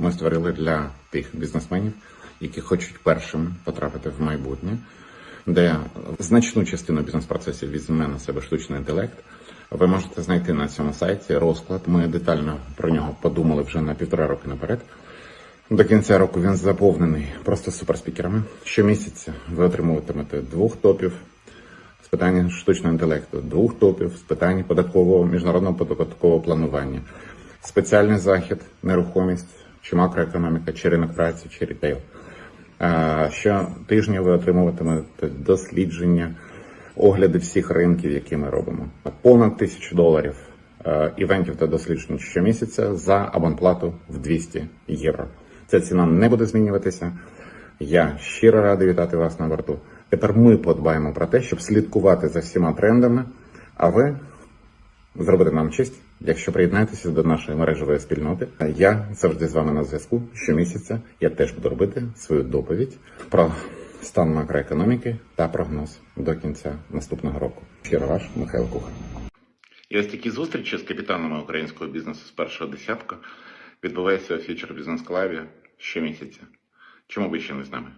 ми створили для тих бізнесменів, які хочуть першим потрапити в майбутнє, де значну частину бізнес-процесів візьме на себе штучний інтелект. Ви можете знайти на цьому сайті розклад. Ми детально про нього подумали вже на півтора роки наперед. До кінця року він заповнений просто суперспікерами. Щомісяця ви отримуватимете двох топів з питання штучного інтелекту, двох топів з питань податкового міжнародного податкового планування, спеціальний захід, нерухомість, чи макроекономіка, чи ринок праці, чи рітейл. А, Щотижня ви отримуватимете дослідження, огляди всіх ринків, які ми робимо. Понад тисячу доларів е, івентів та досліджень щомісяця за абонплату в 200 євро. Ця ціна не буде змінюватися. Я щиро радий вітати вас на борту. Тепер ми подбаємо про те, щоб слідкувати за всіма трендами, а ви зробите нам честь, якщо приєднаєтеся до нашої мережевої спільноти. Я завжди з вами на зв'язку. Щомісяця я теж буду робити свою доповідь про стан макроекономіки та прогноз до кінця наступного року. Щиро ваш Михайло Кухар. І ось такі зустрічі з капітанами українського бізнесу з першого десятка відбуваються у Future Business Club щомісяця. Чому ви ще не з нами?